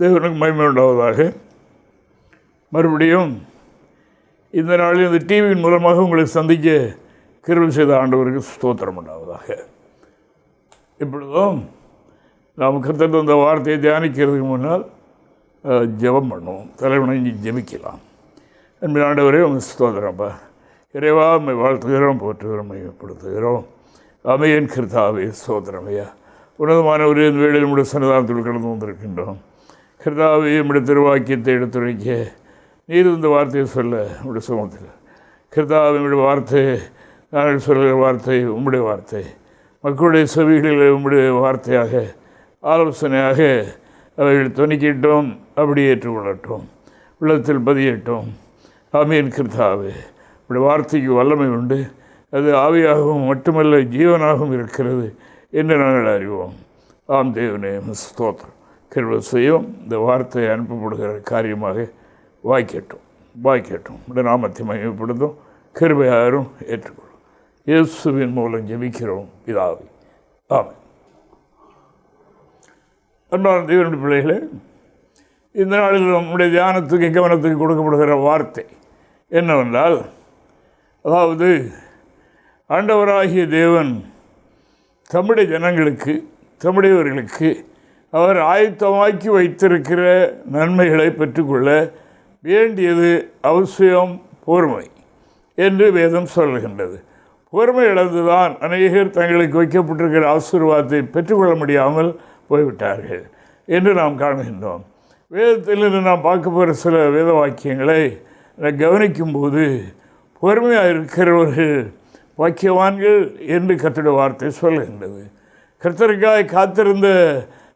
தேவனுக்கு மகிமை உண்டாவதாக. மறுபடியும் இந்த நாளில் இந்த டிவியின் மூலமாக உங்களுக்கு சந்திக்க கிருவல் செய்த ஆண்டவருக்கு ஸ்தோத்திரம் உண்டாவதாக. இப்பொழுதும் நாம் கருத்து அந்த வார்த்தையை தியானிக்கிறதுக்கு முன்னால் ஜெபம் பண்ணுவோம். தலைவணங்கி ஜெபிக்கலாம். அன்பின் ஆண்டவரே உங்கள் ஸ்தோத்திரம்ப்பா இறைவா அம்மை வாழ்த்துகிறோம் போற்றுகிறோம் மையப்படுத்துகிறோம் அமையன் கிருத்தாவே சோதரமையா உன்னதமான ஒரு வேளையில் நம்முடைய சன்னிதானத்தில் கடந்து வந்திருக்கின்றோம் கர்த்தாவே நம்முடைய திருவாக்கியத்தை எடுத்துரைக்க நீர் இந்த வார்த்தையை சொல்ல உங்களுடைய சுமத்தில் கர்த்தாவே நம்முடைய வார்த்தை நாங்கள் சொல்கிற வார்த்தை உம்முடைய வார்த்தை. மக்களுடைய செவிகளில் உம்முடைய வார்த்தையாக ஆலோசனையாக அவைகள் துணிக்கிட்டோம் அப்படி ஏற்றுக்கொள்ளட்டும். உள்ளத்தில் பதியட்டும். ஆமீன் கிருத்தாவே. உடைய வார்த்தைக்கு வல்லமை உண்டு. அது ஆவியாகவும் மட்டுமல்ல ஜீவனாகவும் இருக்கிறது என்று நாங்கள் அறிவோம். ஆம் தேவனே ஸ்தோத்திரம். கிருபை செய்யும். இந்த வார்த்தையை அனுப்பப்படுகிற காரியமாக வாய்க்கட்டும் வாய்க்கட்டும் இந்த நாமத்தை மையப்படுத்தும் கிருபையாரும் ஏற்றுக்கொள்ளும். இயேசுவின் மூலம் ஜெபிக்கிறோம். இதாவை ஆமை அன்பான தேவனுடைய பிள்ளைகளே இந்த நாளில் நம்முடைய தியானத்துக்கு கவனத்துக்கு கொடுக்கப்படுகிற வார்த்தை என்னவென்றால் அதாவது ஆண்டவராகிய தேவன் தமிழை ஜனங்களுக்கு தமிழையவர்களுக்கு அவர் ஆயத்தமாக்கி வைத்திருக்கிற நன்மைகளை பெற்றுக்கொள்ள வேண்டியது அவசியம் பொறுமை என்று வேதம் சொல்லுகின்றது. பொறுமை இழந்துதான் அநேகர் தங்களுக்கு வைக்கப்பட்டிருக்கிற ஆசீர்வாதத்தை பெற்றுக்கொள்ள முடியாமல் போய்விட்டார்கள் என்று நாம் காணுகின்றோம். வேதத்திலிருந்து நாம் பார்க்க போகிற சில வேத வாக்கியங்களை நான் கவனிக்கும்போது பொறுமையாக இருக்கிறவர்கள் வாக்கியவான்கள் என்று கத்திட வார்த்தை சொல்லுகின்றது. கர்த்தருக்காய் காத்திருந்த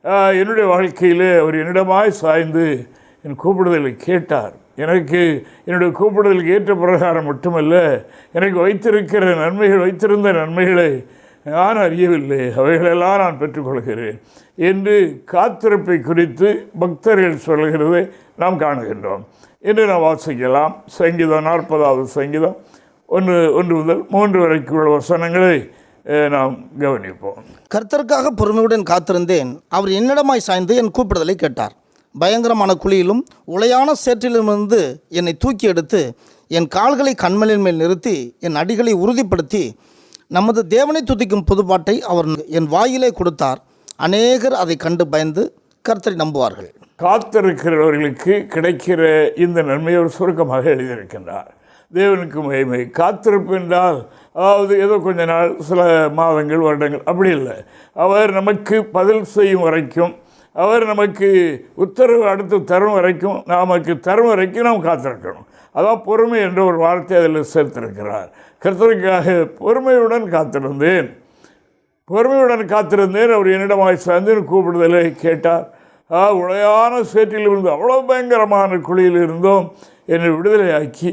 என்னுடைய வாழ்க்கையில் அவர் என்னிடமாய் சாய்ந்து என் கூப்பிடுதலை கேட்டார். எனக்கு என்னுடைய கூப்பிடுதலுக்கு ஏற்ற பிரகாரம் மட்டுமல்ல எனக்கு வைத்திருக்கிற நன்மைகள் வைத்திருந்த நன்மைகளை நான் அறியவில்லை. அவைகளெல்லாம் நான் பெற்றுக்கொள்கிறேன் என்று காத்திருப்பை குறித்து பக்தர்கள் சொல்கிறதை நாம் காணுகின்றோம். என்று நாம் வாசிக்கலாம். சங்கீதம் நாற்பதாவது சங்கீதம். ஒன்று ஒன்று முதல் மூன்று வரைக்கும் உள்ள வசனங்களை நாம் கவனிப்போம். கர்த்தருக்காக பொறுமையுடன் காத்திருந்தேன். அவர் என்னிடமாய் சாய்ந்து என் கூப்பிடுதலை கேட்டார். பயங்கரமான குழியிலும் உளையான சேற்றிலுமிருந்து என்னை தூக்கி எடுத்து என் கால்களை கண்மலின் மேல் நிறுத்தி என் அடிகளை உறுதிப்படுத்தி நமது தேவனை துதிக்கும் புதுப்பாட்டை அவர் என் வாயிலே கொடுத்தார். அநேகர் அதை கண்டு பயந்து கர்த்தரை நம்புவார்கள். காத்திருக்கிறவர்களுக்கு கிடைக்கிற இந்த நன்மையை ஒரு சுருக்கமாக எழுதியிருக்கின்றார். தேவனுக்கு மகிமை. காத்திருப்பு என்றால் அதாவது ஏதோ கொஞ்ச நாள் சில மாதங்கள் வருடங்கள் அப்படி இல்லை. அவர் நமக்கு பதில் செய்யும் வரைக்கும் அவர் நமக்கு உத்தரவு அடுத்து தரும் வரைக்கும் நமக்கு தரும் வரைக்கும் நாம் காத்திருக்கணும். அதான் பொறுமை என்ற ஒரு வார்த்தை அதில் சேர்த்திருக்கிறார். கர்த்தருக்காக பொறுமையுடன் காத்திருந்தேன். பொறுமையுடன் காத்திருந்தேன். அவர் என்னிடமாய் சந்தின் கூப்பிடுதலை கேட்டார். ஆ உளையான சேற்றில் இருந்து அவ்வளோ பயங்கரமான குழியில் இருந்தோம் என்னை விடுதலையாக்கி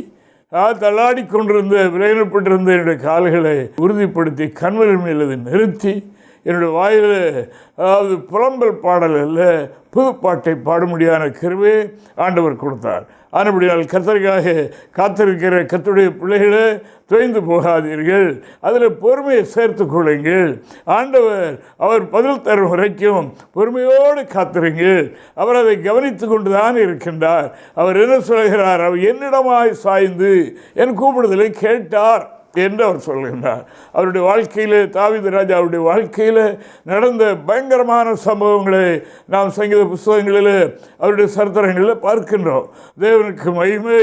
தள்ளாடி கொண்டிருந்த விளையாடப்பட்டிருந்த என்னுடைய கால்களை உறுதிப்படுத்தி கண்வரின் மேல் நிறுத்தி என்னுடைய வாயில் அதாவது புலம்பல் பாடல் அல்ல புதுப்பாட்டை பாடும்படியான கருவே ஆண்டவர் கொடுத்தார். ஆனபடியால் கத்தருக்காக காத்திருக்கிற கத்துடைய பிள்ளைகளே துவைந்து போகாதீர்கள். அதில் பொறுமையை சேர்த்து கொள்ளுங்கள். ஆண்டவர் அவர் பதில் தரும் வரைக்கும் பொறுமையோடு காத்திருங்கள். அவர் அதை கவனித்து கொண்டு தான் இருக்கின்றார். அவர் என்ன சொல்கிறார்? அவர் என்னிடமாய் சாய்ந்து என் கூப்பிடுதலை கேட்டார். என்று அவர் சொல்கின்றார். அவருடைய வாழ்க்கையில் தாவீது ராஜா அவருடைய வாழ்க்கையில் நடந்த பயங்கரமான சம்பவங்களை நாம் சங்கீத புஸ்தகங்களில் அவருடைய சரித்திரங்களில் பார்க்கின்றோம். தேவனுக்கு மகிமை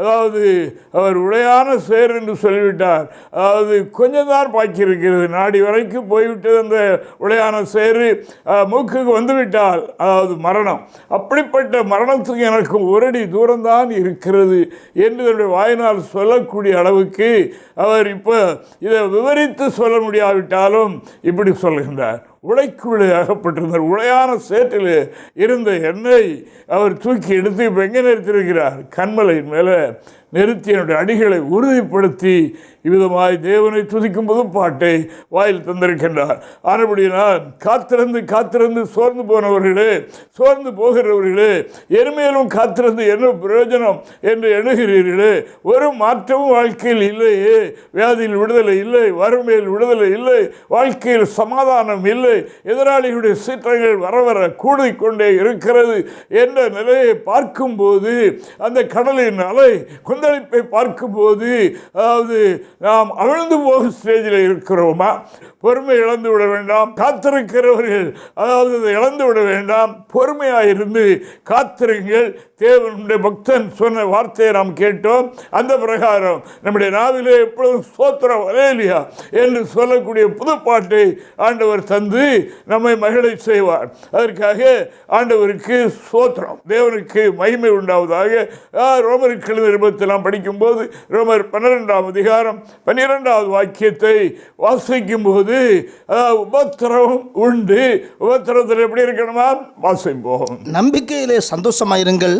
அதாவது அவர் உடையான சேர் என்று சொல்லிவிட்டார். அதாவது கொஞ்சம் தான் பாய்ச்சிருக்கிறது நாடி வரைக்கும் போய்விட்டது அந்த உடையான சேரு. மூக்குக்கு வந்துவிட்டால் அதாவது மரணம். அப்படிப்பட்ட மரணத்துக்கு எனக்கு ஒரு அடி தூரம்தான் இருக்கிறது என்று என்னுடைய வாயினால் சொல்லக்கூடிய அளவுக்கு அவர் இப்போ இதை விவரித்து சொல்ல முடியாவிட்டாலும் இப்படி சொல்கின்றார். உழைக்குள்ளே அகப்பட்டிருந்தார். உழையான சேற்றில் இருந்த எண்ணெய் அவர் தூக்கி எடுத்து இப்போ எங்கே நிறுத்தியிருக்கிறார்? கண்மலையின் மேலே நிறுத்தி என்னுடைய அடிகளை உறுதிப்படுத்தி இவ்விதமாய் தேவனை துதிக்கும் போது பாட்டை வாயில் தந்திருக்கின்றார். ஆனபடியினால் காத்திருந்து காத்திருந்து சோர்ந்து போனவர்களே சோர்ந்து போகிறவர்களே எருமையிலும் காத்திருந்து என்ன பிரயோஜனம் என்று எண்ணுகிறீர்களே ஒரு மாற்றமும் வாழ்க்கையில் இல்லையே வியாதியில் விடுதலை இல்லை வறுமையில் விடுதலை இல்லை வாழ்க்கையில் சமாதானம் இல்லை எதிராளிகளுடைய சீற்றங்கள் வர வர கூடிக்கொண்டே இருக்கிறது என்ற நிலையை பார்க்கும்போது அந்த கடலின் அலை கொந்தளிப்பை பார்க்கும்போது அதாவது நாம் அவிழ்ந்து போகும் ஸ்டேஜில் இருக்கிறோமா? பொறுமை இழந்து விட வேண்டாம். காத்திருக்கிறவர்கள் அதாவது இழந்து விட வேண்டாம். பொறுமையாக இருந்து காத்திருங்கள். தேவனுடைய பக்தன் சொன்ன வார்த்தையை நாம் கேட்டோம். அந்த பிரகாரம் நம்முடைய நாவிலே எப்பொழுதும் சோத்திரம் வலையிலியா என்று சொல்லக்கூடிய புதுப்பாட்டை ஆண்டவர் தந்து நம்மை மகிழை செய்வார். அதற்காக ஆண்டவருக்கு சோத்திரம் தேவனுக்கு மகிமை உண்டாவதாக. ஆ, ரோமருக்கு இருபத்தி நாம் படிக்கும்போது ரோமர் பன்னிரெண்டாம் அதிகாரம் பன்னிரெண்டாவது வாக்கியத்தை வாசிக்கும் போது உபத்திரவம் உண்டு. உபத்திரவத்தில் எப்படி இருக்கணுமா? வாசிப்போம். நம்பிக்கையிலே சந்தோஷமாயிருங்கள்.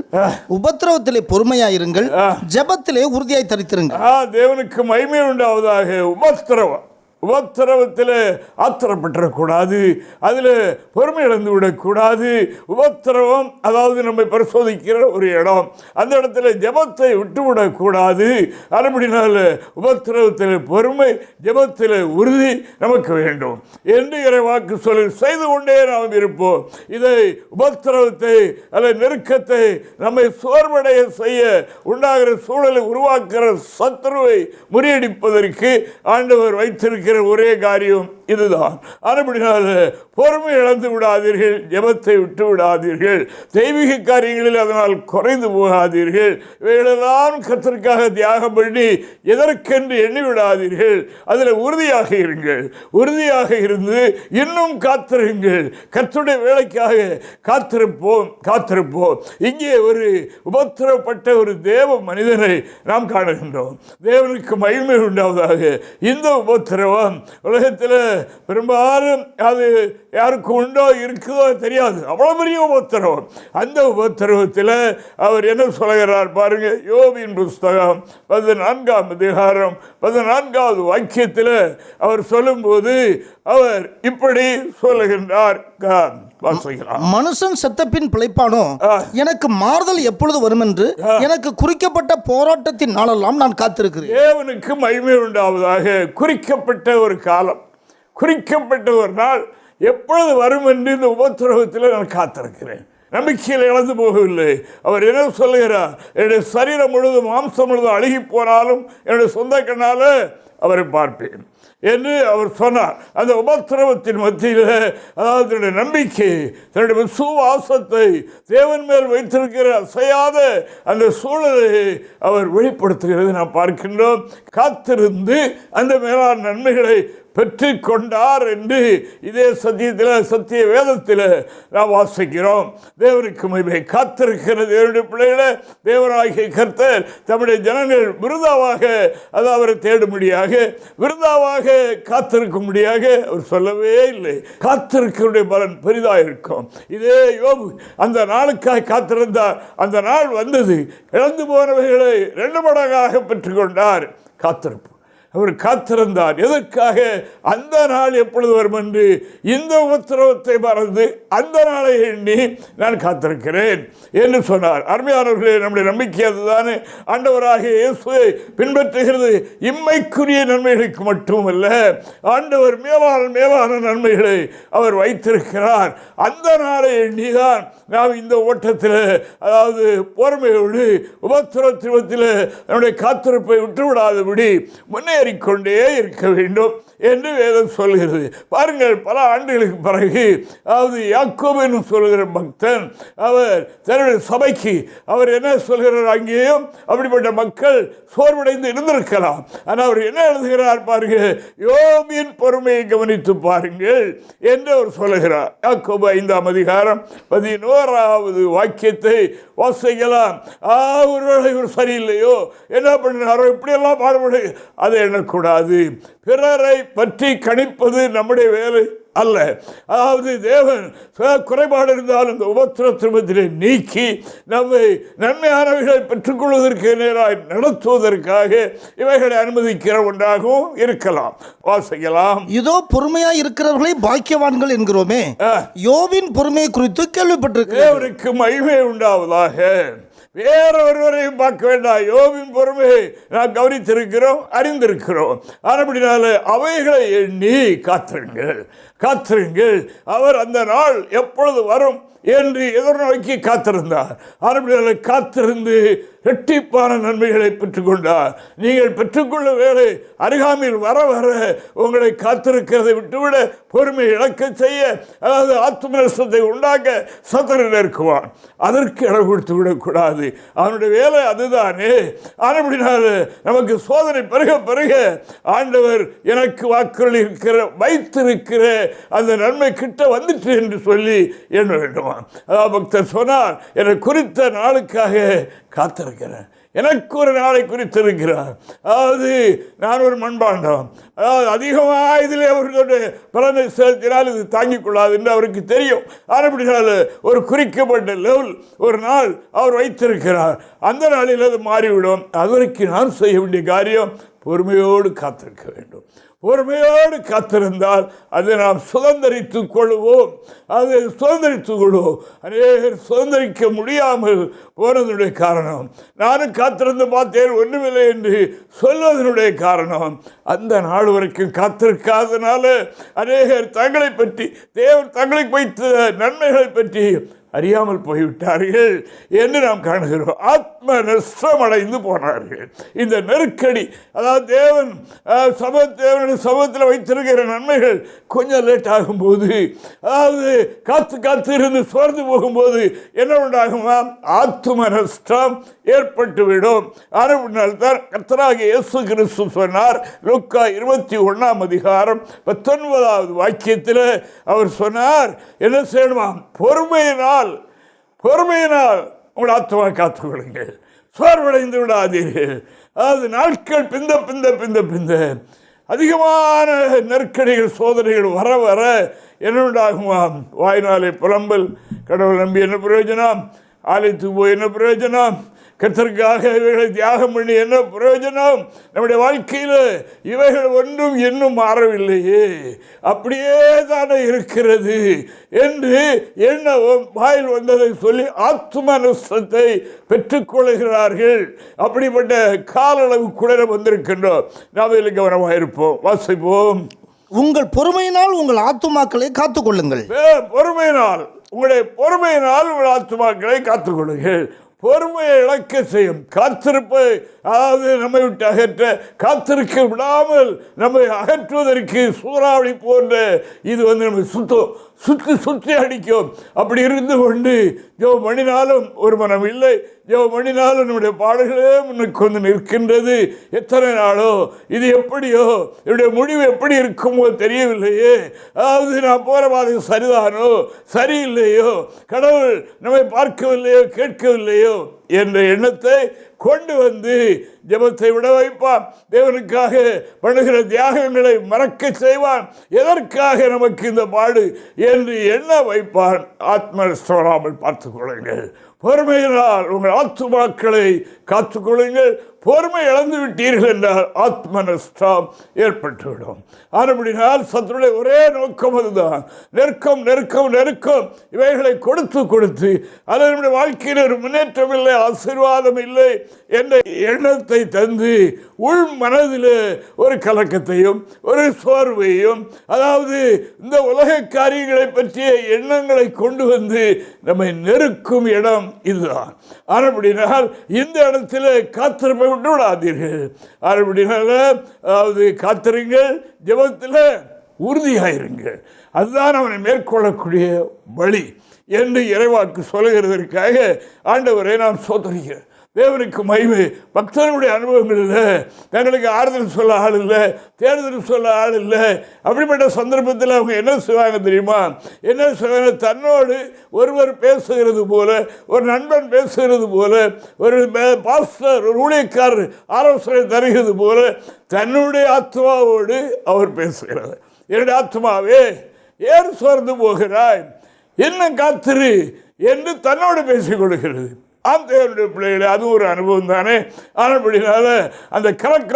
உபத்திரவத்திலே பொறுமையாயிருங்கள். ஜெபத்திலே உறுதியாய் தரித்திருங்கள். தேவனுக்கு மகிமை உண்டாவதாக உபத்திரவம். உபத்திரவத்தில் ஆத்திரப்பட்டுறக்கூடாது அதில் பொறுமை இழந்து விடக்கூடாது. உபத்திரவம் அதாவது நம்மை பரிசோதிக்கிற ஒரு இடம். அந்த இடத்துல ஜெபத்தை விட்டுவிடக்கூடாது. அதுபடினால உபத்திரவத்தில் பொறுமை ஜெபத்தில் உறுதி நமக்கு வேண்டும். என்று இறைவாக்கு சொல்லி செய்து கொண்டே நாம் இருப்போம். இதை உபத்திரவத்தை அல்ல நெருக்கத்தை நம்மை சோர்வடைய செய்ய உண்டாகிற சூழலை உருவாக்குகிற சத்துருவை முறியடிப்பதற்கு ஆண்டவர் வைத்திருக்கிற ஒரே காரியம் இதுதான். அதுபடினால பொறுமை இழந்து விடாதீர்கள் ஜபத்தை விட்டு விடாதீர்கள் தெய்வீக காரியங்களில் அதனால் குறைந்து போகாதீர்கள் இவைகளெல்லாம் கத்தருக்காக தியாகம் பண்ணி எதற்கென்று எண்ணி விடாதீர்கள். அதில் உறுதியாக இருங்கள். உறுதியாக இருந்து இன்னும் காத்திருங்கள். கத்துடைய வேலைக்காக காத்திருப்போம் காத்திருப்போம். இங்கே ஒரு உபத்திரப்பட்ட ஒரு தேவ மனிதனை நாம் காணுகின்றோம். தேவனுக்கு மகிமை உண்டாவதாக இந்த உபத்திரவம் உலகத்தில் பெரும்பாலும் அது யாருக்கு உண்டோ இருக்குதோ தெரியாது. அவ்வளோ பெரிய உபத்திரவம். அந்த உபத்திரவத்தில் அவர் என்ன சொல்கிறார் பாருங்க யோபின் புஸ்தகம் பதினான்காம் அதிகாரம் பதினான்காவது வாக்கியத்தில் அவர் சொல்லும்போது அவர் இப்படி சொல்லுகின்றார். மனுஷன் செத்தப்பின் பிழைப்பானோ. எனக்கு மாறுதல் எப்பொழுது வரும் என்று எனக்கு குறிக்கப்பட்ட போராட்டத்தின் நாளெல்லாம் நான் காத்திருக்கிறேன். தேவனுக்கு மகிமை உண்டாவதாக குறிக்கப்பட்ட ஒரு காலம். குறிக்கப்பட்ட ஒரு நாள் எப்பொழுது வரும் என்று இந்த உபத்திரவத்தில் நான் காத்திருக்கிறேன். நம்பிக்கையில் இழந்து போகவில்லை. அவர் என்ன சொல்லுகிறார்? என்னுடைய சரீரம் முழுவதும் மாம்சம் முழுவதும் அழுகி போனாலும் என்னுடைய சொந்த கண்ணால் அவரை பார்ப்பேன் என்று அவர் சொன்னார். அந்த உபத்திரவத்தின் மத்தியில் அதாவது தன்னுடைய நம்பிக்கை தன்னுடைய சுவாசத்தை தேவன் மேல் வைத்திருக்கிற அசையாத அந்த சூழலை அவர் வெளிப்படுத்துகிறது நாம் பார்க்கின்றோம். காத்திருந்து அந்த மேலான நன்மைகளை பெற்று கொண்டார் என்று இதே சத்தியத்தில் சத்திய வேதத்தில் நாம் வாசிக்கிறோம். தேவனுக்கு மகிமை காத்திருக்கிற தேவனுடைய பிள்ளைகளை தேவராகிய கர்த்தர் தம்முடைய ஜனங்கள் விருதாவாக அது அவரை தேடும்படியாக விருதாவாக காத்திருக்கும்படியாக அவர் சொல்லவே இல்லை. காத்திருக்கிறடைய பலன் பெரிதாக இருக்கும். இதே யோபு அந்த நாளுக்காக காத்திருந்தார். அந்த நாள் வந்தது. இழந்து போனவைகளை ரெண்டு மடங்காக பெற்றுக்கொண்டார். காத்திருப்பு. அவர் காத்திருந்தார். எதற்காக? அந்த நாள் எப்பொழுது வரும் என்று இந்த உத்தரவத்தை மறந்து அந்த நாளை எண்ணி நான் காத்திருக்கிறேன் என்று சொன்னார். அருமையானவர்களே நம்முடைய நம்பிக்கை அதுதானே. ஆண்டவராகிய இயேசுவை பின்பற்றுகிறது இம்மைக்குரிய நன்மைகளுக்கு மட்டுமல்ல ஆண்டவர் மேலான மேலான நன்மைகளை அவர் வைத்திருக்கிறார். அந்த நாளை எண்ணிதான் நாம் இந்த ஓட்டத்தில் அதாவது பொறுமையோடு திருவத்தில் நம்முடைய காத்திருப்பை விட்டுவிடாதபடி முன்னேறிக்கொண்டே இருக்க வேண்டும். என்று வேதம் சொல்கிறது. பாருங்கள் பல ஆண்டுகளுக்கு பிறகு அதாவது யாக்கோப் என்று சொல்கிற பக்தன் அவர் தன்னுடைய சபைக்கு அவர் என்ன சொல்கிறார் அங்கேயும்? அப்படிப்பட்ட மக்கள் சோர்வடைந்து இருந்திருக்கலாம். ஆனால் அவர் என்ன எழுதுகிறார் பாருங்கள் யோபின் பொறுமையை கவனித்து பாருங்கள் என்று அவர் சொல்லுகிறார் யாக்கோபு ஐந்தாம் அதிகாரம் பதினோராவது வாக்கியத்தை வாசிக்கலாம். ஆ ஒருவேளை இவர் சரியில்லையோ? என்ன பண்ணினாரோ இப்படியெல்லாம் பாடுபடு அதை எண்ணக்கூடாது. பிறரை பற்றி கணிப்பது நம்முடைய வேலை அல்ல. அதாவது தேவன் குறைபாடு இருந்தாலும் இந்த உபத்திரத்திலே நீக்கி நம்மை நன்மையானவைகளை பெற்றுக்கொள்வதற்கு நேராய் நடத்துவதற்காக இவைகளை அனுமதிக்கிற ஒன்றாகவும் இருக்கலாம். வாசிக்கலாம். இதோ பொறுமையா இருக்கிறவர்களை பாக்கியவான்கள் என்கிறோமே. யோபின் பொறுமையை குறித்து கேள்விப்பட்டிருக்கிறேன் தேவனுக்கு மகிமை உண்டாவதாக. வேற ஒருவரையும் பார்க்க வேண்டாம். யோபின் பொறுமையை நாம் கவனித்திருக்கிறோம் அறிந்திருக்கிறோம். ஆனபடினால அவைகளை எண்ணி காத்திருங்கள். காத்திருங்கள். அவர் அந்த நாள் எப்பொழுது வரும்? என்று எதிர்நோக்கி காத்திருந்தார். ஆனபடினால காத்திருந்து ரெட்டிப்பான நன்மைகளை பெற்றுக்கொண்டார். நீங்கள் பெற்றுக்கொள்ள வேலை அருகாமையில் வர வர உங்களை காத்திருக்கிறதை விட்டுவிட பொறுமை இழக்க செய்ய அதாவது ஆத்ம நஷ்டத்தை உண்டாக்க சத்தரில் இருக்குவான் அதற்கு இடம் கொடுத்து விடக்கூடாது. அவனுடைய வேலை அதுதானே. ஆனபடினால நமக்கு சோதனை பெருக பெருக ஆண்டவர் எனக்கு வாக்குகள் இருக்கிற வைத்திருக்கிற அந்த நன்மை கிட்ட வந்துட்டு என்று சொல்லி எண்ண வேண்டுமா? அதாவது பக்தர் சொன்னார் எனக்கு குறித்த நாளுக்காக காத்திருக்கிறேன். எனக்கு ஒரு நாளை குறித்திருக்கிறார். அதாவது நான் ஒரு மண்பாண்டம் அதாவது அதிகமாக இதில் அவர்களுடைய பலனை செலுத்தினால் இது தாங்கிக் கொள்ளாது என்று அவருக்கு தெரியும். ஆனால் ஒரு குறிக்கப்பட்ட லெவல் ஒரு நாள் அவர் வைத்திருக்கிறார். அந்த நாளில் அது மாறிவிடும். அதற்கு நான் செய்ய வேண்டிய காரியம் பொறுமையோடு காத்திருக்க வேண்டும். பொறுமையோடு காத்திருந்தால் அதை நாம் சுதந்திரித்துக் கொள்வோம். அதை சுதந்திரித்துக் கொள்வோம். அநேகர் சுதந்திரிக்க முடியாமல் போனதனுடைய காரணம் நானும் காத்திருந்து பார்த்தேன் ஒன்றுமில்லை என்று சொல்வதனுடைய காரணம் அந்த நாள் வரைக்கும் காத்திருக்காதனால அநேகர் தங்களை பற்றி தேவர் தங்களை வைத்த நன்மைகளை பற்றி அறியாமல் போய்விட்டார்கள் என்று நாம் காணுகிறோம். ஆத்ம நஷ்டம் அடைந்து போனார்கள். இந்த நெருக்கடி அதாவது தேவன் சம தேவனுடைய சமூகத்தில் வைத்திருக்கிற நன்மைகள் கொஞ்சம் லேட் ஆகும்போது அதாவது காத்து காத்து இருந்து சோர்ந்து போகும்போது என்ன உண்டாகுமா? ஆத்ம நஷ்டம் ஏற்பட்டுவிடும். ஆனால் தான் கர்த்தராக இயேசு கிறிஸ்து சொன்னார் லுக்கா இருபத்தி ஒன்றாம் அதிகாரம் பத்தொன்பதாவது வாக்கியத்தில் அவர் சொன்னார் என்ன செய்யணுமா? பொறுமையினால் பொறுமையினால் உங்கள் ஆத்மாவை காத்துக்கொள்ளுங்கள் சோர்வடைந்து விடாதீர்கள். அதாவது நாட்கள் பிந்த பிந்த பிந்த பிந்த. அதிகமான நெருக்கடிகள் சோதனைகள் வர வர என்னுண்டாகுமாம்? வாய்நாளை புலம்பல். கடவுள் நம்பி என்ன பிரயோஜனம்? ஆலயத்துக்கு போய் என்ன பிரயோஜனம்? கர்த்தருக்காக இவைகளை தியாகம் பண்ணி என்ன பிரயோஜனம்? நம்முடைய வாழ்க்கையில் இவைகள் ஒன்றும் இன்னும் மாறவில்லையே. அப்படியே தானே இருக்கிறது என்று என்ன வாயில் வந்ததை சொல்லி ஆத்ம நஷ்டத்தை பெற்றுக்கொள்கிறார்கள் அப்படிப்பட்ட கால அளவு கூட வந்திருக்கின்றோம். நாம் இதில் கவனமாக இருப்போம். வாசிப்போம். உங்கள் பொறுமையினால் உங்கள் ஆத்துமாக்களை காத்துக்கொள்ளுங்கள் பொறுமையினால். உங்களுடைய பொறுமையினால் உங்கள் ஆத்மாக்களை காத்துக்கொள்ளுங்கள் பொறுமையை இழக்க செய்யும். காத்திருப்பை அதாவது நம்மை விட்டு அகற்ற காத்திருக்க விடாமல் நம்மை அகற்றுவதற்கு சூறாவளி போன்ற இது வந்து நம்மை சுத்தம் சுற்றி சுற்றி அடிக்கும். அப்படி இருந்து கொண்டு ஜோ மணினாலும் ஒரு மனம் இல்லை. ஜோ என்னுடைய நம்முடைய முன்னுக்கு வந்து நிற்கின்றது? எத்தனை நாளோ? இது எப்படியோ? என்னுடைய முடிவு எப்படி இருக்குமோ தெரியவில்லையே. அதாவது நான் போகிற பாதை சரிதானோ? சரியில்லையோ? கடவுள் நம்மை பார்க்கவில்லையோ கேட்கவில்லையோ? என்ற எண்ணத்தை கொண்டு வந்து ஜெபத்தை விட வைப்பான். தேவனுக்காக பண்ணுகிற தியாகங்களை மறக்க செய்வான். எதற்காக நமக்கு இந்த பாடு? என்று எண்ண வைப்பான். ஆத்ம பார்த்து கொள்ளுங்கள். பொறுமையினால் உங்கள் ஆத்துமாக்களை காத்துக்கொள்ளுங்கள். பொறுமை இழந்து விட்டீர்கள் என்றால் ஆத்ம நஷ்டம் ஏற்பட்டுவிடும். ஆனபடினால் சத்துடைய ஒரே நோக்கம் அதுதான். நெருக்கம் நெருக்கம் நெருக்கம். இவைகளை கொடுத்து கொடுத்து அது நம்முடைய வாழ்க்கையில் ஒரு முன்னேற்றம் இல்லை ஆசீர்வாதம் இல்லை என்ற எண்ணத்தை தந்து உள் மனதில் ஒரு கலக்கத்தையும் ஒரு சோர்வையும் அதாவது இந்த உலக காரியங்களை பற்றிய எண்ணங்களை கொண்டு வந்து நம்மை நெருக்கும் இடம் இதுதான். ஆனபடினால் இந்த இடத்துல காத்திருப்பை விட்டு விடாதீர்கள் அப்படினால அதாவது காத்திருங்கள் ஜெபத்தில் உறுதியாயிருங்கள். அதுதான் அவனை மேற்கொள்ளக்கூடிய வழி என்று இறைவாக்கு சொல்லுகிறதற்காக ஆண்டவரை நான் சோதரிக்கிறேன் தேவனுக்கு மகிமை. பக்தர்களுடைய அனுபவங்கள் இல்லை. தங்களுக்கு ஆறுதல் சொல்ல ஆள் இல்லை. தேர்தல் சொல்ல ஆள் இல்லை. அப்படிப்பட்ட சந்தர்ப்பத்தில் அவங்க என்ன செய்வாங்க தெரியுமா? என்ன செய்வாங்க? தன்னோடு ஒருவர் பேசுகிறது போல ஒரு நண்பன் பேசுகிறது போல ஒரு மே- பாஸ்டர் ஒரு ஊழியக்காரர் ஆலோசனை தருகிறது போல தன்னுடைய ஆத்மாவோடு அவர் பேசுகிறார். என்னுடைய ஆத்மாவே ஏன் சோர்ந்து போகிறாய்? என்ன காத்திரு? என்று தன்னோடு பேசிக் கொள்கிறது. ஆம் தேவனுடைய பிள்ளைகளே அது ஒரு அனுபவம் தானே? ஆனபடினால அந்த கலக்க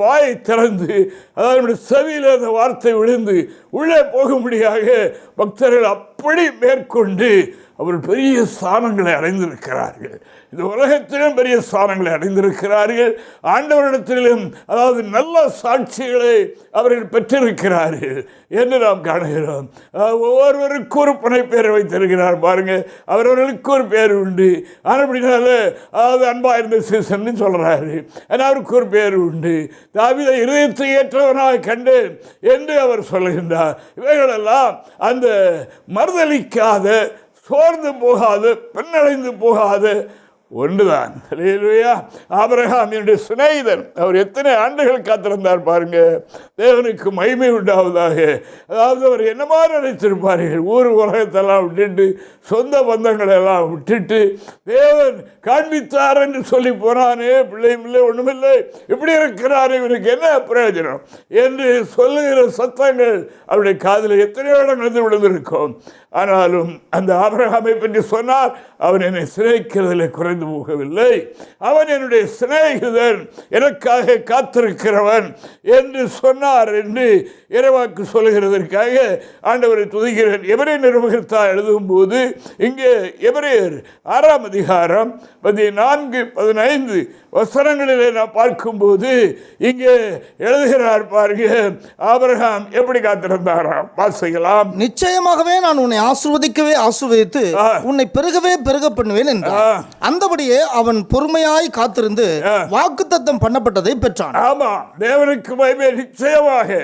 வாயை திறந்து அதாவது நம்முடைய செவியில் அந்த வார்த்தை விழுந்து உள்ளே போகும்படியாக பக்தர்கள் அப்படி மேற்கொண்டு அவர் பெரிய ஸ்தானங்களை அடைந்திருக்கிறார்கள். இந்த உலகத்திலும் பெரிய ஸ்தானங்களை அடைந்திருக்கிறார்கள். ஆண்டவரிடத்திலும் அதாவது நல்ல சாட்சிகளை அவர்கள் பெற்றிருக்கிறார்கள் என்று நாம் காணுகிறோம். ஒவ்வொருவருக்கு ஒவ்வொருவருக்கும் ஒரு புனை பேரை வைத்திருக்கிறார் பாருங்கள் அவரவர்களுக்கு ஒரு பேர் உண்டு. ஆனால் அப்படினால அதாவது அன்பாக இருந்த சீசன் சொல்கிறாரு ஆனால் அவருக்கு ஒரு பேர் உண்டு. தாவித இருதயத்தை ஏற்றவனாக கண்டு என்று அவர் சொல்லுகின்றார். இவைகளெல்லாம் அந்த மறுதளிக்காத சோர்ந்து போகாது பெண்ணடைந்து போகாது. ஒன்றுதான். ஹalleluya. ஆபிரகாம் என்னுடைய சிநேகிதன். அவர் எத்தனை ஆண்டுகள் காத்திருந்தார் பாருங்க. தேவனுக்கு மகிமை உண்டாவதாக. அதாவது அவர் என்னமா நினைச்சிருப்பார்கள்? ஊர் உலகத்தெல்லாம் விட்டுட்டு சொந்த பந்தங்களை எல்லாம் விட்டுட்டு தேவன் காண்பித்தார் என்று சொல்லி போனானே பிள்ளையும் இல்லை ஒன்றுமில்லை இப்படி இருக்கிறார் இவருக்கு என்ன பிரயோஜனம்? என்று சொல்லுகிற சத்தங்கள் அவருடைய காதில் எத்தனையோ இடங்கள் விழுந்திருக்கும். ஆனாலும் அந்த ஆபரகாமை பற்றி சொன்னார் அவன் என்னை சிறைக்கிறதில் குறைந்து போகவில்லை. அவன் என்னுடைய சிநேகிதன் எனக்காக காத்திருக்கிறவன் என்று சொன்னார் என்று இறைவாக்கு சொல்லுகிறதற்காக ஆண்டவரை துதிக்கிறேன். எவரே நிர்வகித்தா எழுதும்போது இங்கே எவரேயர் ஆறாம் அதிகாரம் பதினான்கு பதினைந்து வசனங்களிலே நான் பார்க்கும்போது இங்கே எழுதுகிறார் பாருங்க ஆபிரகாம் எப்படி காத்திருந்தாராம்? வாசிக்கலாம். நிச்சயமாகவே நான் உன்னை ஆசிர்வதிக்கவே ஆசிர்வதித்து. உன்னை பெருகவே பெருக பண்ணுவேன் என்றார். அந்தபடியே அவன் பொறுமையாய் காத்திருந்து வாக்குத்தத்தம் பண்ணப்பட்டதை பெற்றான். ஆமா தேவனுக்கு மகிமை நிச்சயமாக.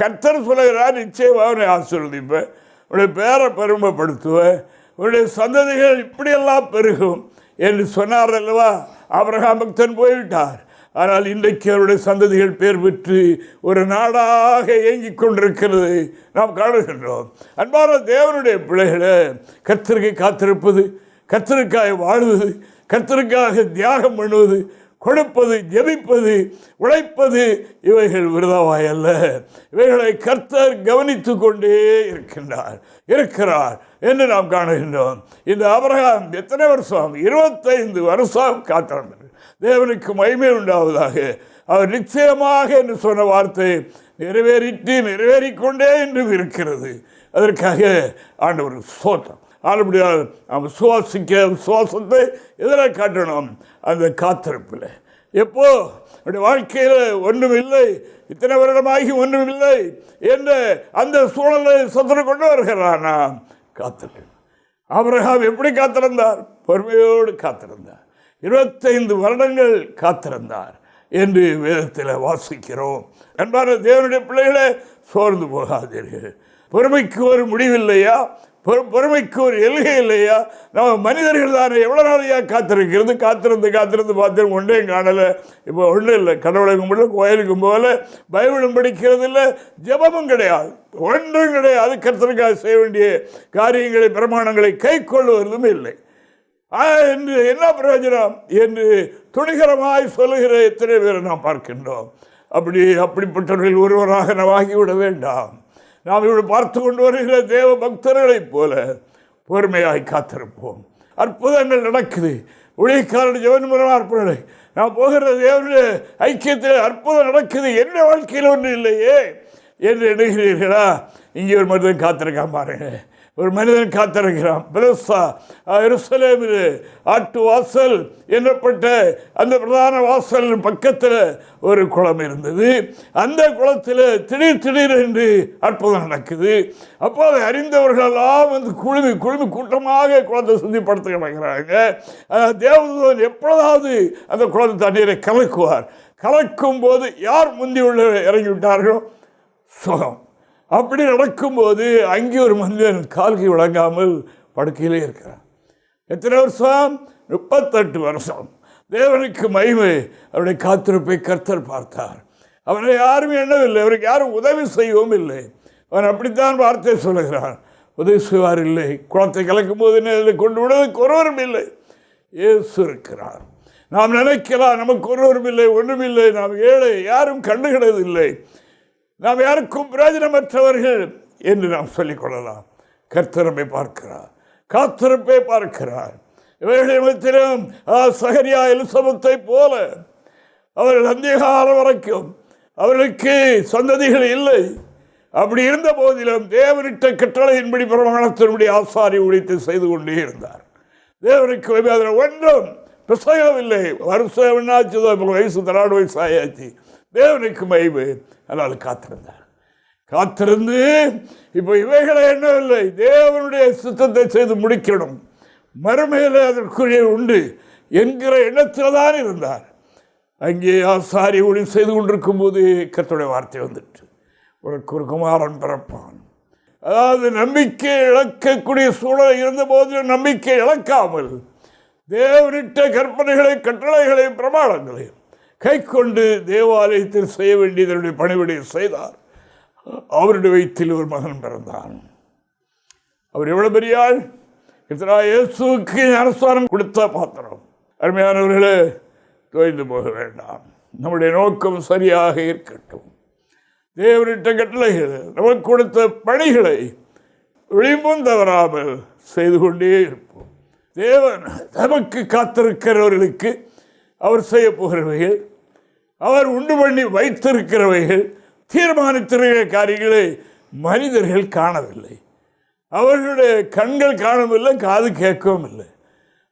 கர்த்தர் சொல்லுகிறார் நிச்சயமாக உன்னை ஆசீர்வதிப்பேன். உன்னுடைய பேரை பெருமைப்படுத்துவேன். உன்னுடைய சந்ததிகள் இப்படியெல்லாம் பெருகும். என்று சொன்னார் அல்லவா ஆபிரகாம் பக்தன் போய்விட்டார். ஆனால் இன்றைக்கு அவருடைய சந்ததிகள் பேர் பெற்று ஒரு நாடாக இயங்கிக் கொண்டிருக்கிறது. நாம் காணுகின்றோம். அன்பான தேவனுடைய பிள்ளைகளை கர்த்தருக்கு காத்திருப்பது கர்த்தருக்காக வாழ்வது கர்த்தருக்காக தியாகம் பண்ணுவது கொடுப்பது ஜெபிப்பது உழைப்பது இவைகள் விருதவாய் அல்ல இவைகளை கர்த்தர் கவனித்து கொண்டே இருக்கின்றார் இருக்கிறார் என்று நாம் காணுகின்றோம். இந்த அபரகாம் எத்தனை வருஷம் இருபத்தைந்து வருஷம் காத்திருந்தார். தேவனுக்கு மகிமை உண்டாவதாக. அவர் நிச்சயமாக என்று சொன்ன வார்த்தை நிறைவேறிட்டு நிறைவேறிக்கொண்டே என்றும் இருக்கிறது. அதற்காக ஆண்டவர் சோத்திரம் ஆனபடியால் நாம் சுவாசிக்க சுவாசத்தை எதில் காட்டணும். அந்த காத்திருப்பில். எப்போ? நம்முடைய வாழ்க்கையில் ஒன்றும் இல்லை. இத்தனை வருடமாகி ஒன்றும் இல்லை என்று அந்த சூழலை சத்துரு கொண்டு வருகிறார் நாம் காத்திருக்கணும் எப்படி காத்திருந்தார்? பொறுமையோடு காத்திருந்தார். இருபத்தைந்து வருடங்கள் காத்திருந்தார் என்று வேதத்தில் வாசிக்கிறோம். அன்பான தேவனுடைய பிள்ளைகளை சோர்ந்து போகாதீர்கள். பொறுமைக்கு ஒரு முடிவில்லையா? பொறு- பொறுமைக்கு ஒரு எல்கை இல்லையா? நம்ம மனிதர்கள் தானே எவ்வளோ நாளையா காத்திருக்கிறது? காத்திருந்து காத்திருந்து பார்த்து ஒன்றையும் காணலை. இப்போ ஒன்றும் இல்லை. கடவுளை கும்பிடல கோயிலுக்கும் போகல பைபிளும் படிக்கிறது இல்லை ஜெபமும் கிடையாது. ஒன்றும் கிடையாது. கருத்தருக்காக செய்ய வேண்டிய காரியங்களை பிரமாணங்களை கை கொள்ளுவதும் இல்லை. ஆ, என்று என்ன பிரயோஜனம்? என்று துணிகரமாய் சொல்லுகிற எத்தனை பேரை நாம் பார்க்கின்றோம்? அப்படி அப்படிப்பட்டவர்கள் ஒருவராக நாம் ஆகிவிட வேண்டாம். நாம் இவள் பார்த்து கொண்டு வருகிற தேவ பக்தர்களைப் போல பொறுமையாய் காத்திருப்போம். அற்புதங்கள் நடக்குது. ஒளிக்காரன் ஜெவன் மூலமாக அற்புதங்களை. நான் போகிற தேவனுடைய ஐக்கியத்தில் அற்புதம் நடக்குது. என்ன வாழ்க்கையில் ஒன்று இல்லையே என்று எண்ணுகிறீர்களா? இங்கே ஒரு மனிதன் காத்திருக்கான் பாருங்கள் ஒரு மனிதன் காத்திருக்கிறான். பெருசா எருசலேமில் ஆட்டு வாசல் என்னப்பட்ட அந்த பிரதான வாசல் பக்கத்தில் ஒரு குளம் இருந்தது. அந்த குளத்தில் திடீர் திடீர் என்று அற்புதம் நடக்குது. அப்போ அதை அறிந்தவர்களெல்லாம் வந்து குழுமி குழுமி கூட்டமாக குளத்தை சுத்தி கிடக்கிறாங்க. தேவதூதன் எப்பொழுதாவது அந்த குளத்து தண்ணீரை கலக்குவார். கலக்கும் போது யார் முந்தி உள்ள இறங்கி விட்டார்களோ சுகம். அப்படி நடக்கும்போது அங்கே ஒரு மனிதன் கால்கை வழங்காமல் படுக்கையிலே இருக்கிறான். எத்தனை வருஷம்? முப்பத்தெட்டு வருஷம். தேவனுக்கு மகிமை அவருடைய காத்திருப்பை கர்த்தர் பார்த்தார். அவனை யாரும் எண்ணவில்லை அவருக்கு யாரும் உதவி செய்யவும் இல்லை. அவன் அப்படித்தான் வார்த்தை சொல்லுகிறான். உதவி செய்வார் இல்லை. குளத்தை கலக்கும் போது கொண்டு விடுவதற்கு ஒருவரும் இல்லை. இயேசு இருக்கிறார். நாம் நினைக்கலாம் நமக்கு ஒருவரும் இல்லை ஒன்றுமில்லை நாம் ஏழை யாரும் கண்டுகிடதில்லை. நாம் யாருக்கும் பிரயோஜனமற்றவர்கள் என்று நாம் சொல்லிக் கொள்ளலாம். கர்த்தரமை பார்க்கிறார். காத்திருப்பை பார்க்கிறார். இவைகளிடத்திலும் சகரியா எலிசபத்தை போல அவர்கள் அந்திகாலம் வரைக்கும் அவர்களுக்கு சந்ததிகள் இல்லை. அப்படி இருந்த போதிலும் தேவனிட்ட கட்டளையின்படி பிரமாணத்தினுடைய ஆசாரி உழைத்து செய்து கொண்டே இருந்தார். தேவனுக்கு அதில் ஒன்றும் இல்லை வருஷம் என்னாச்சு வயசு தராடு வயசு ஆயாச்சு. தேவனுக்கு மயிவு அதனால் காத்திருந்தார். காத்திருந்து இப்போ இவைகளை என்ன இல்லை? தேவனுடைய சித்தத்தை செய்து முடிக்கணும். மறுமையில் அதற்குரிய உண்டு என்கிற எண்ணத்தில் தான் இருந்தார். அங்கே ஆசாரி ஒளி செய்து கொண்டிருக்கும் போது கர்த்தருடைய வார்த்தை வந்துட்டு உனக்கு ஒரு குமாரன் பிறப்பான். அதாவது நம்பிக்கை இழக்கக்கூடிய சூழல் இருந்தபோது நம்பிக்கை இழக்காமல் தேவனிட்ட கற்பனைகளை கட்டளைகளை பிரமாணங்களையும் கை கொண்டு தேவாலயத்தில் செய்ய வேண்டியதனுடைய பணிவிடை செய்தார். அவருடைய வயிற்றில் ஒரு மகன் பிறந்தான். அவர் எவ்வளவு பெரிய ஆள்? இத்தனா இயேசுக்கு கொடுத்த பாத்திரம். அருமையானவர்களே தோய்ந்து போக வேண்டாம். நம்முடைய நோக்கம் சரியாக இருக்கட்டும். தேவனிட்ட கட்டளைகள் நமக்கு கொடுத்த பணிகளை விளிம்பும் தவறாமல் செய்து கொண்டே இருப்போம். தேவன் நமக்கு காத்திருக்கிறவர்களுக்கு அவர் செய்ய போகிறவைகள் அவர் உண்டு பண்ணி வைத்திருக்கிறவைகள் தீர்மானித்திருக்கிற காரியங்களை மனிதர்கள் காணவில்லை. அவர்களுடைய கண்கள் காணவில்லை காது கேட்கவும் இல்லை.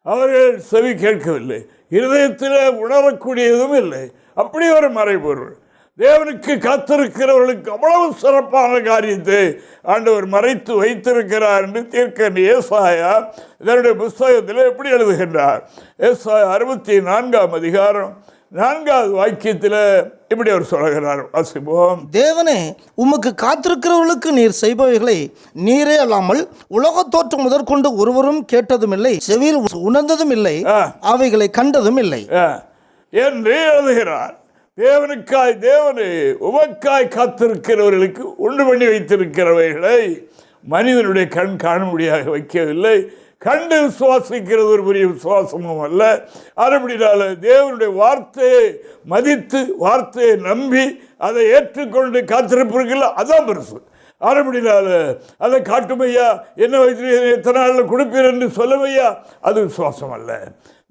அவர்கள் செவி கேட்கவில்லை. இருதயத்தில் உணரக்கூடியதும் இல்லை. அப்படி ஒரு மறைபொருள். தேவனுக்கு காத்திருக்கிறவர்களுக்கு அவ்வளவு சிறப்பான காரியத்தை ஆண்டவர் மறைத்து வைத்திருக்கிறார் என்று தீர்க்க ஏசாயா இதனுடைய புஸ்தகத்தில் எப்படி எழுதுகின்றார்? ஏசாயா அறுபத்தி நான்காம் அதிகாரம் நான்காவது வாக்கியத்தில் இப்படி அவர் சொல்கிறார் வாசிப்போம். தேவனே உமக்கு காத்திருக்கிறவர்களுக்கு நீர் செய்பவைகளை நீரே அல்லாமல் உலகத் தோற்றம் முதற்கொண்டு ஒருவரும் கேட்டதும் இல்லை செவியில் உணர்ந்ததும் இல்லை. அவைகளை கண்டதும் இல்லை என்று எழுதுகிறார் தேவனுக்காய் தேவனே உமக்காய் காத்திருக்கிறவர்களுக்கு உண்டு பண்ணி வைத்திருக்கிறவைகளை மனிதனுடைய கண் காணும்படியாக வைக்கவில்லை. கண்டு விசுவாசிக்கிறது ஒரு பெரிய விசுவாசமும் அல்ல. அதுபடினால தேவனுடைய வார்த்தையை மதித்து வார்த்தையை நம்பி அதை ஏற்றுக்கொண்டு காத்திருப்பீர்கள் அதான் பெருசு. ஆரம்படினால அதை காட்டுமையா என்ன வைத்து எத்தனை நாளில் கொடுப்பீர் என்று சொல்லவையா அது விசுவாசம் அல்ல.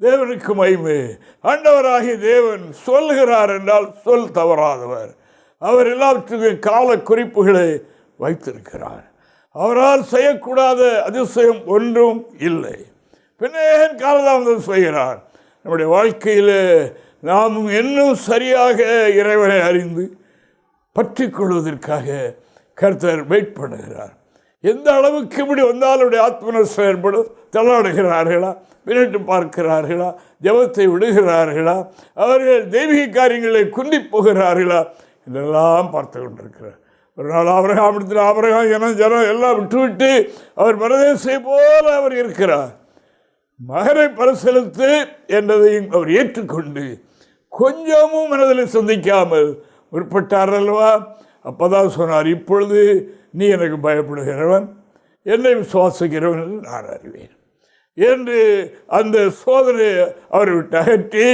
தேவனுக்கு மயிமை ஆண்டவராகிய தேவன் சொல்கிறார் என்றால் சொல் தவறாதவர். அவர் எல்லாவற்றுக்கும் கால குறிப்புகளை வைத்திருக்கிறார். அவரால் செய்யக்கூடாத அதிசயம் ஒன்றும் இல்லை. பின்ன ஏன் காலதாமதம் செய்கிறார்? நம்முடைய வாழ்க்கையில் நாம் இன்னும் சரியாக இறைவனை அறிந்து பற்றி கொள்வதற்காக கர்த்தர் வெயிட் பண்ணுகிறார். எந்த அளவுக்கு இப்படி வந்தால் அவருடைய ஆத்மன செயல்படும் தள்ளாடுகிறார்களா பின்னிட்டு பார்க்கிறார்களா? ஜபத்தை விடுகிறார்களா? அவர்கள் தெய்வீக காரியங்களை குந்தி போகிறார்களா? இதெல்லாம் பார்த்து கொண்டிருக்கிறார். ஒரு நாள் ஆபரகம் இடத்துல ஆபரகம் ஜனம் ஜனம் எல்லாம் விட்டுவிட்டு அவர் பரதேசை போல அவர் இருக்கிறார். மகரை பரிசெலுத்து என்பதையும் அவர் ஏற்றுக்கொண்டு கொஞ்சமும் மனதில் சிந்திக்காமல் உட்பட்டார் அல்லவா? அப்பதான் சொன்னார் இப்பொழுது நீ எனக்கு பயப்படுகிறவன் என்னை விசுவாசிக்கிறவன் என்று நான் அறிவேன். என்று அந்த சோதனையை அவர் விட்டு அகற்றி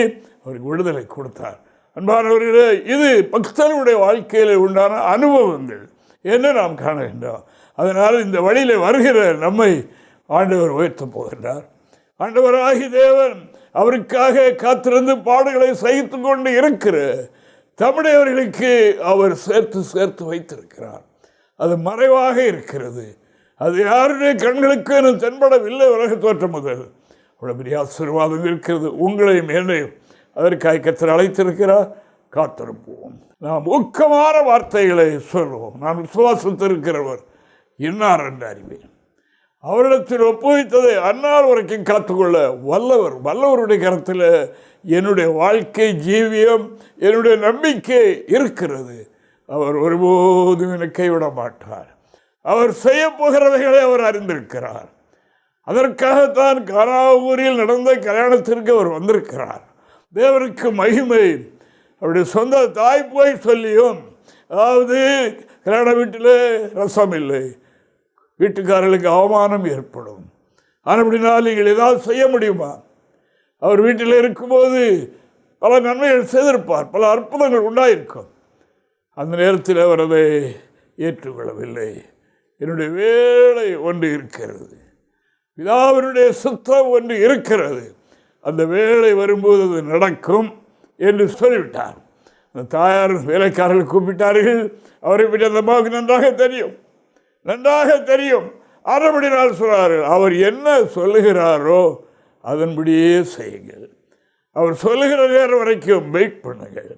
அவருக்கு விடுதலை கொடுத்தார். அன்பானவர்களே இது பக்தர்களுடைய வாழ்க்கையில் உண்டான அனுபவங்கள் என்ன நாம் காணுகின்றோம். அதனால் இந்த வழியில் வருகிற நம்மை ஆண்டவர் உயர்த்தப் போகின்றார். ஆண்டவராகி தேவன் அவருக்காக காத்திருந்து பாடுகளை சகித்து கொண்டு இருக்கிற தமிழையவர்களுக்கு அவர் சேர்த்து சேர்த்து வைத்திருக்கிறார். அது மறைவாக இருக்கிறது. அது யாருடைய கண்களுக்கு தென்படவில்லை உலக தோற்றம் முதல். அவ்வளோ பெரிய ஆசீர்வாதம் இருக்கிறது. உங்களையும் என்னையும் அதற்காக கத்தர் அழைத்திருக்கிறார். காத்திருப்போம். நாம் ஊக்கமான வார்த்தைகளை சொல்வோம். நான் விசுவாசத்திருக்கிறவர் இன்னார் என்று அறிவேன். அவரிடத்தில் ஒப்புவித்ததை அன்னால் வரைக்கும் காத்துக்கொள்ள வல்லவர். வல்லவருடைய கருத்தில் என்னுடைய வாழ்க்கை ஜீவியம் என்னுடைய நம்பிக்கை இருக்கிறது. அவர் ஒருபோதும் என்னை கைவிட மாட்டார். அவர் செய்ய போகிறவைகளை அவர் அறிந்திருக்கிறார். அதற்காகத்தான் காராவூரில் நடந்த கல்யாணத்திற்கு அவர் வந்திருக்கிறார். தேவருக்கு மகிமை. அவருடைய சொந்த தாய் போய் சொல்லியும் அதாவது கல்யாண வீட்டில் ரசம் இல்லை. வீட்டுக்காரர்களுக்கு அவமானம் ஏற்படும். ஆனால் அப்படினால் நீங்கள் ஏதாவது செய்ய முடியுமா? அவர் வீட்டில் இருக்கும்போது பல நன்மைகள் செய்திருப்பார் பல அற்புதங்கள் உண்டாயிருக்கும். அந்த நேரத்தில் அவர் அதை ஏற்றுக்கொள்ளவில்லை. என்னுடைய வேலை ஒன்று இருக்கிறது. பிதாவினுடைய சுத்தம் ஒன்று இருக்கிறது. அந்த வேலை வரும்போது அது நடக்கும் என்று சொல்லிவிட்டார். அந்த தாயார் வேலைக்காரர்கள் கூப்பிட்டார்கள். அவரை பற்றி அந்த அம்மாவுக்கு நன்றாக தெரியும். நன்றாக தெரியும். அரைபடி நாள் சொல்கிறார்கள் அவர் என்ன சொல்லுகிறாரோ அதன்படியே செய்யுங்கள். அவர் சொல்லுகிற நேரம் வரைக்கும் வெயிட் பண்ணுங்கள்.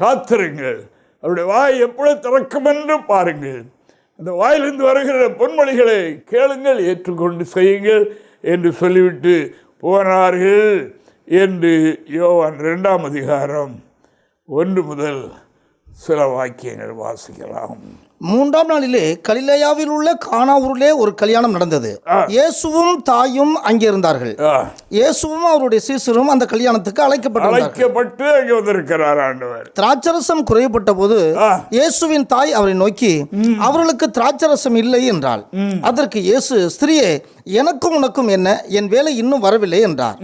காத்திருங்கள். அவருடைய வாய் எப்பொழுது திறக்கும் என்று பாருங்கள். அந்த வாயிலிருந்து வருகிற பொன்மொழிகளை கேளுங்கள் ஏற்றுக்கொண்டு செய்யுங்கள் என்று சொல்லிவிட்டு போனார்கள் என்று யோவான் ரெண்டாம் அதிகாரம் ஒன்று முதல் சில வாக்கியங்கள் வாசிக்கலாம். மூன்றாம் நாளிலே கலிலேயாவில் உள்ள கானாவூரிலே ஒரு கல்யாணம் நடந்தது. இயேசுவும் தாயும் அங்கே இருந்தார்கள். இயேசுவும் அவருடைய சீசரும் அந்த கல்யாணத்துக்கு அழைக்கப்பட்டார்கள் அழைக்கப்பட்டு அங்கே வந்திருக்கிறார் ஆண்டவர். திராட்சரசம் குறையப்பட்ட போது. இயேசுவின் தாய் அவரை நோக்கி அவர்களுக்கு திராட்சரசம் இல்லை என்றாள். அதற்கு இயேசு ஸ்திரியே எனக்கும் உனக்கும் என்ன? என் வேலை இன்னும் வரவில்லை என்றார்.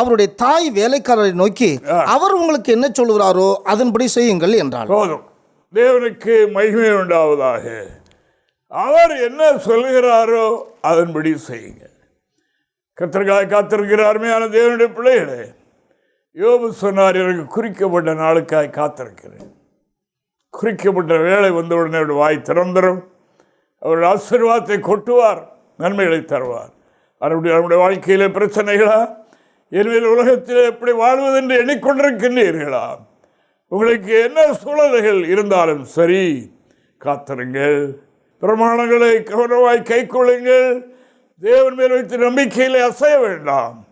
அவருடைய தாய் வேலைக்காரரை நோக்கி அவர் உங்களுக்கு என்ன சொல்கிறாரோ அதன்படி செய்யுங்கள் போதும். தேவனுக்கு மகிமை உண்டாவதாக. அவர் என்ன சொல்லுகிறாரோ அதன்படி செய்யுங்க. கத்திரக்காய் காத்திருக்கிறாருமே ஆனால் தேவனுடைய பிள்ளைகளே யோபு சொன்னார் எனக்கு குறிக்கப்பட்ட நாளுக்காய் காத்திருக்கிறேன். குறிக்கப்பட்ட வேலை வந்தவுடனே அவருடைய வாய் திறந்துடும் அவருடைய ஆசீர்வாதத்தை கொட்டுவார் நன்மைகளை தருவார். அவருடைய அவருடைய வாழ்க்கையிலே பிரச்சனைகளா? என்மேல் உலகத்தில் எப்படி வாழ்வதென்று எண்ணிக்கொண்டிருக்கின்றீர்களா? உங்களுக்கு என்ன சூழல்கள் இருந்தாலும் சரி காத்திருங்கள். பிரமாணங்களை கவனமாய் கைக்கொள்ளுங்கள். தேவன் மேல் வைத்து நம்பிக்கையில் அசைய வேண்டாம்.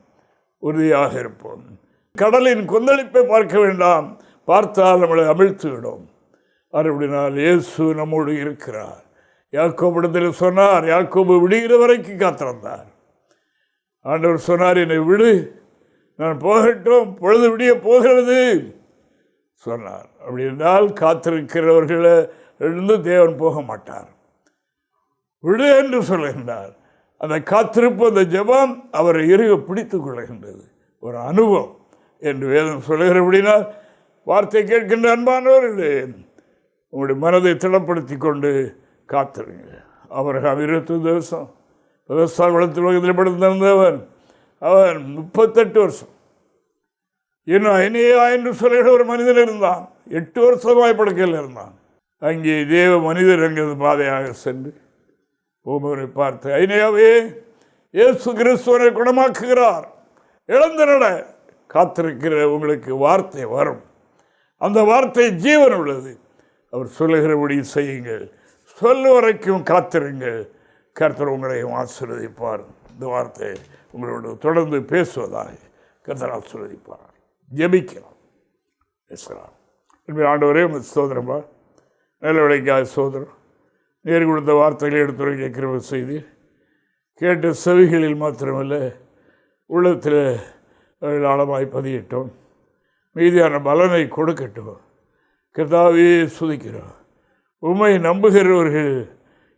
உறுதியாக இருப்போம். கடலின் கொந்தளிப்பை பார்க்க வேண்டாம். பார்த்தால் நம்மளை அமிழ்த்துவிடும் அப்படினால் இயேசு நம்மோடு இருக்கிறார். யாக்கோபிடத்தில் சொன்னார் யாக்கோபு விடுகிற வரைக்கும் காத்திருந்தார். ஆண்டவர் சொன்னார் என்னை விடு. நான் போகட்டும். பொழுது விடிய போகிறது. சொன்னார். அப்படி என்றால் காத்திருக்கிறவர்களிருந்து தேவன் போக மாட்டார். விடு என்று சொல்லுகின்றார் அந்த காத்திருப்பு அந்த ஜெபம் அவரை இறுக பிடித்துக் கொள்கின்றது. ஒரு அனுபவம் என்று வேதம் சொல்லுகிறபடினால் வார்த்தை கேட்கின்ற அன்பானவர்களே உங்களுடைய மனதை திடப்படுத்தி கொண்டு காத்திருங்க அவர்கள் இருபத்தொன்று வருஷம் விவசாய வளர்த்து உலகத்தில் படுத்திருந்தவன் அவன் முப்பத்தெட்டு வருஷம். இன்னும் ஐநேயா என்று சொல்லுகிற ஒரு மனிதன் இருந்தான். எட்டு வருஷமாய் படுக்கையில் இருந்தான். அங்கே தேவ மனிதர் அங்கிருந்து பாதையாக சென்று பூமரை பார்த்து ஐநேயாவே இயேசு கிறிஸ்துவனை குணமாக்குகிறார். இழந்த நட. காத்திருக்கிற உங்களுக்கு வார்த்தை வரும். அந்த வார்த்தை ஜீவன் உள்ளது. அவர் சொல்லுகிறபடி செய்யுங்கள். சொல்லு வரைக்கும் காத்திருங்கள். கர்த்தர் உங்களையும் ஆசீர்வதிப்பார். இந்த வார்த்தை உங்களோடு தொடர்ந்து பேசுவதாக கர்த்தர் ஆசீர்வதிப்பார் ஜெபிக்கலாம் பேசலாம் என்பது ஆண்டவரே உங்கள் சோதரமா நல்ல சோதரம் நேர் கொடுத்த வார்த்தைகளை எடுத்துரைக்க கிருப செய்து கேட்ட செவிகளில் மாத்திரமல்ல உள்ளத்தில் ஆழமாய் பதியிட்டோம். மீதியான பலனை கொடுக்கட்டும். கிருதாவே சுதிக்கிறோம் உண்மை நம்புகிறவர்கள்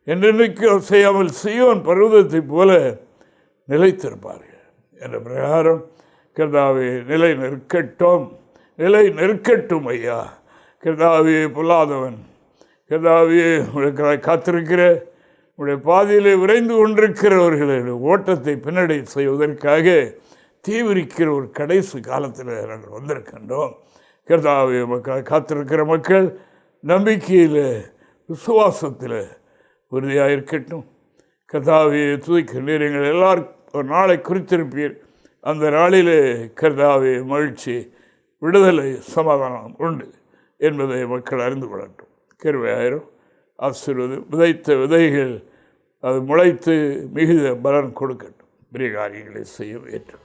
என்றென்றைக்கும் செய்யாமல் சியோன் பர்வதத்தைப் போல நிலைத்திருப்பார்கள். என்ற பிரகாரம் கிருதாவே நிலை நிற்கட்டும். நிலை நிற்கட்டும் ஐயா. கர்த்தாவே பொல்லாதவன். கர்த்தாவே உங்களுக்காக காத்திருக்கிற உங்களுடைய பாதையிலே விரைந்து கொண்டிருக்கிறவர்களுடைய ஓட்டத்தை பின்னடை செய்வதற்காக தீவிரிக்கிற ஒரு கடைசி காலத்தில் நாங்கள் வந்திருக்கின்றோம். கர்த்தாவே மக்கள் காத்திருக்கிற மக்கள் நம்பிக்கையில் விசுவாசத்தில் உறுதியாக இருக்கட்டும் கர்த்தாவே துதிக்கின்றீர் எங்கள் எல்லாரும் ஒரு நாளை குறித்திருப்பீர். அந்த நாளிலே கர்த்தாவே மகிழ்ச்சி விடுதலை சமாதானம் உண்டு என்பதை மக்கள் அறிந்து கொள்ளட்டும். கருவையாயிரம் ஆசீர்வது விதைத்த விதைகள் அது முளைத்து மிகுந்த பலன் கொடுக்கட்டும். பெரிய காரியங்களை செய்ய வேண்டும்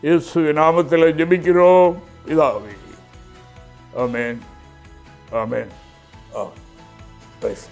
இயேசு நாமத்தில் ஜபிக்கிறோம். இதாவே ஆமேன். ஆமேன். ஆ. பேசு